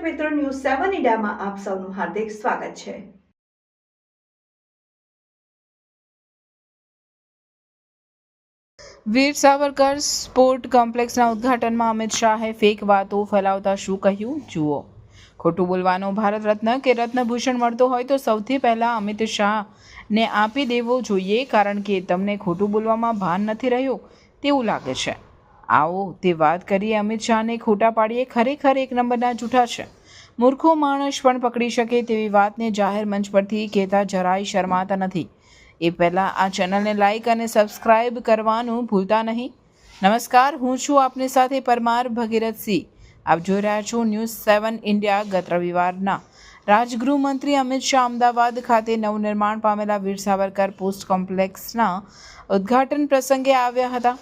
News સેવન ઇન્ડિયામાં આપ સૌનું હાર્દિક સ્વાગત છે. વીર સાવરકર સ્પોર્ટ કોમ્પ્લેક્સના ઉદ્ઘાટનમાં અમિત શાહે ફેક વાતો ફેલાવતા શું કહ્યું? જુઓ. ખોટું બોલવાનો ભારત રત્ન કે રત્નભૂષણ મળતો હોય તો સૌથી પહેલાં અમિત શાહને આપી દેવો જોઈએ, કારણ કે તમને ખોટું બોલવામાં ભાન નથી રહ્યું તેવું લાગે છે. આવો, તે વાત કરીએ અમિત શાહને. ખોટા પાડીએ ખરેખર એક નંબરના જૂઠા છે. મૂર્ખો માણસ પણ પકડી શકે તેવી વાતને જાહેર મંચ પરથી કહેતા જરાય શરમાતા નથી. એ પહેલાં આ ચેનલને લાઇક અને સબસ્ક્રાઇબ કરવાનું ભૂલતા નહીં. નમસ્કાર, હું છું આપની સાથે પરમાર ભગીરથસિંહ આપ જોઈ રહ્યા છો ન્યૂઝ સેવન ઇન્ડિયા ગત રવિવારના. રાજગૃહ મંત્રી અમિત શાહ અમદાવાદ ખાતે નવનિર્માણ પામેલા વીર સાવરકર પોસ્ટ કોમ્પ્લેક્સના ઉદ્ઘાટન પ્રસંગે આવ્યા હતા.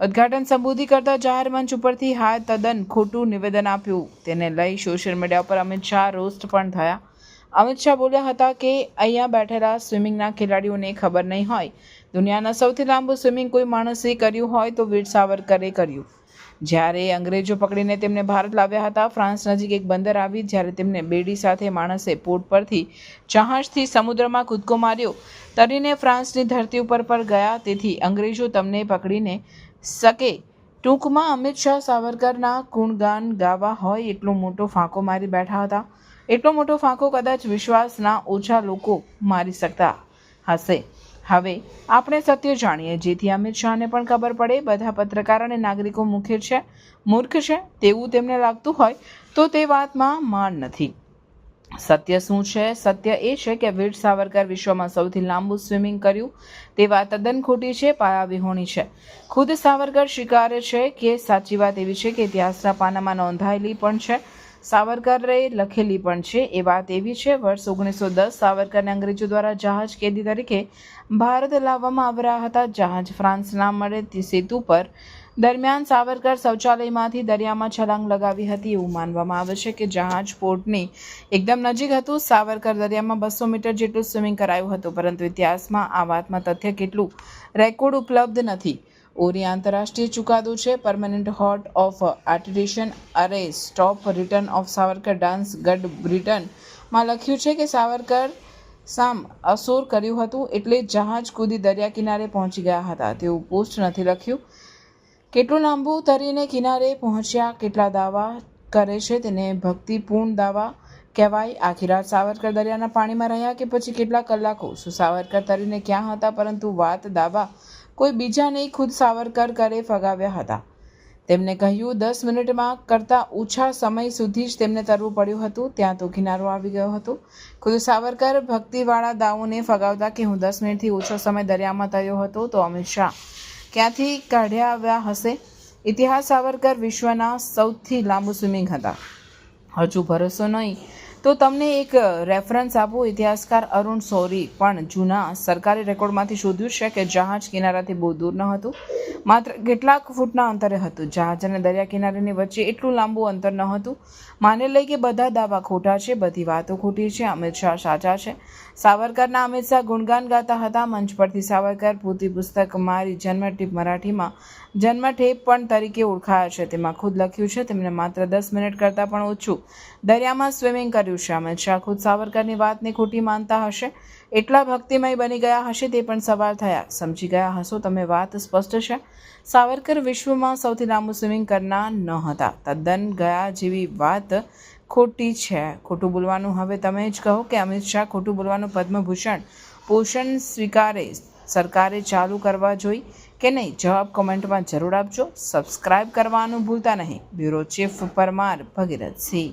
ઉદ્ઘાટન સંબોધી કરતા જાહેર મંચ ઉપરથી હા તદ્દન ખોટું નિવેદન આપ્યું. તેને લઈ સોશિયલ મીડિયા પર અમિત શાહ રોસ્ટ પણ થયા. અમિત શાહ બોલ્યા હતા કે અહીંયા બેઠેલા સ્વિમિંગના ખેલાડીઓને ખબર નહીં હોય. દુનિયાના સૌથી લાંબુ સ્વિમિંગ કોઈ માણસે કર્યું હોય તો વીર સાવરકરે કર્યું. જ્યારે અંગ્રેજો પકડીને તેમને ભારત લાવ્યા હતા, ફ્રાન્સ નજીક એક બંદર આવી જ્યારે તેમને બેડી સાથે માણસે પોર્ટ પરથી જહાજથી સમુદ્રમાં કૂદકો માર્યો. તરીને ફ્રાન્સની ધરતી ઉપર પર ગયા, તેથી અંગ્રેજો તમને પકડીને શકે. ટૂંકમાં અમિત શાહ સાવરકરના ગુણગાન ગાવા હોય એટલો મોટો ફાંકો મારી બેઠા હતા. એટલો મોટો ફાંકો કદાચ વિશ્વાસના ઓછા લોકો મારી શકતા હશે. હવે આપણે સત્ય જાણીએ, જેથી અમિત શાહને પણ ખબર પડે બધા પત્રકાર અને નાગરિકો મુખ્ય છે, મૂર્ખ છે, તેવું તેમને લાગતું હોય તો તે વાતમાં માન નથી. સત્ય શું છે? સત્ય એ છે કે વીર સાવરકર વિશ્વમાં સૌથી લાંબુ સ્વિમિંગ કર્યું તે વાત તદ્દન ખોટી છે પાયાવિહોણી છે. ખુદ સાવરકર સ્વીકારે છે કે સાચી વાત એવી છે કે ઇતિહાસના પાનામાં નોંધાયેલી પણ છે, સાવરકરે લખેલી પણ છે. એ વાત એવી છે, વર્ષ ઓગણીસો દસ સાવરકરને અંગ્રેજો દ્વારા જહાજ કેદી તરીકે ભારત લાવવામાં આવ્યા હતા. જહાજ ફ્રાન્સના મળે તે સેતુ પર દરમિયાન સાવરકર શૌચાલયમાંથી દરિયામાં છલાંગ લગાવી હતી એવું માનવામાં આવે છે કે જહાજ પોર્ટની એકદમ નજીક હતું. સાવરકર દરિયામાં બસો મીટર જેટલું સ્વિમિંગ કરાયું હતું, પરંતુ ઇતિહાસમાં આ વાતમાં તથ્ય કેટલું રેકોર્ડ ઉપલબ્ધ નથી. ઓરી આંતરરાષ્ટ્રીય ચુકાદો છે પરમનન્ટ હોટ ઓફ આર્ટિટેશન અરે stop return of Savarkar dance ગઢ બ્રિટનમાં લખ્યું છે કે સાવરકર સામ અસોર કર્યું હતું એટલે જહાજ કૂદી દરિયા કિનારે પહોંચી ગયા હતા. તેવું પોસ્ટ નથી લખ્યું. કેટલું લાંબુ તરીને કિનારે પહોંચ્યા, કેટલા દાવા કરે છે તેને ભક્તિપૂર્ણ દાવા કહેવાય. આખી રાત સાવરકર દરિયાના પાણીમાં રહ્યા કે પછી કેટલા કલાકો શું સાવરકર તરીને ક્યાં હતા, પરંતુ વાત દાવા કોઈ બીજા નહીં, ખુદ સાવરકર કરે ફગાવ્યા હતા. તેમને કહ્યું, દસ મિનિટમાં કરતાં ઓછા સમય સુધી જ તેમને તરવું પડ્યું હતું. ત્યાં તો કિનારો આવી ગયો હતો. ખુદ સાવરકર ભક્તિવાળા દાવોને ફગાવતા કે હું દસ મિનિટથી ઓછો સમય દરિયામાં તર્યો હતો તો અમિત શાહ ક્યાંથી કાઢ્યા આવ્યા હશે? ઇતિહાસ સાવરકર વિશ્વના સૌથી લાંબુ સ્વિમિંગ હતા. હજુ ભરોસો નહીં. તો તમને એક રેફરન્સ આપું ઇતિહાસકાર અરુણ સોરી પણ જૂના સરકારી રેકોર્ડમાંથી શોધ્યું છે કે જહાજ કિનારાથી બહુ દૂર ન હતું. માત્ર કેટલાક ફૂટના અંતરે હતું. જહાજ અને દરિયા કિનારાની વચ્ચે એટલું લાંબુ અંતર ન હતું. માની લઈ કે બધા દાવા ખોટા છે, બધી વાતો ખોટી છે, અમિત શાહ સાચા છે. સાવરકરના અમિત શાહ ગુણગાન ગાતા હતા. મંચ પરથી સાવરકર પૂરતી પુસ્તક મારી જન્મટીપ મરાઠીમાં જન્મઠેપ પણ તરીકે ઓળખાયા છે. તેમાં ખુદ લખ્યું છે તેમણે માત્ર દસ મિનિટ કરતાં પણ ઓછું. દરિયામાં સ્વિમિંગ કર્યું છે. અમિત શાહ ખુદ સાવરકરની વાતને ખોટી માનતા હશે. એટલા ભક્તિમય બની ગયા હશે તે પણ સવાલ થયા. સમજી ગયા હશો તમે વાત સ્પષ્ટ છે. સાવરકર વિશ્વમાં સૌથી લાંબુ સ્વિમિંગ કરનાર ન હતા. તદ્દન ગયા જેવી વાત ખોટી છે. ખોટું બોલવાનું હવે તમે જ કહો કે અમિત શાહ ખોટું બોલવાનું પદ્મભૂષણ પોષણ સ્વીકારે. સરકારે ચાલુ કરવા જોઈ કે નહીં જવાબ કોમેન્ટમાં જરૂર આપજો. સબસ્ક્રાઇબ કરવાનું ભૂલતા નહીં. Bureau chief Parmar Bhagirathsinh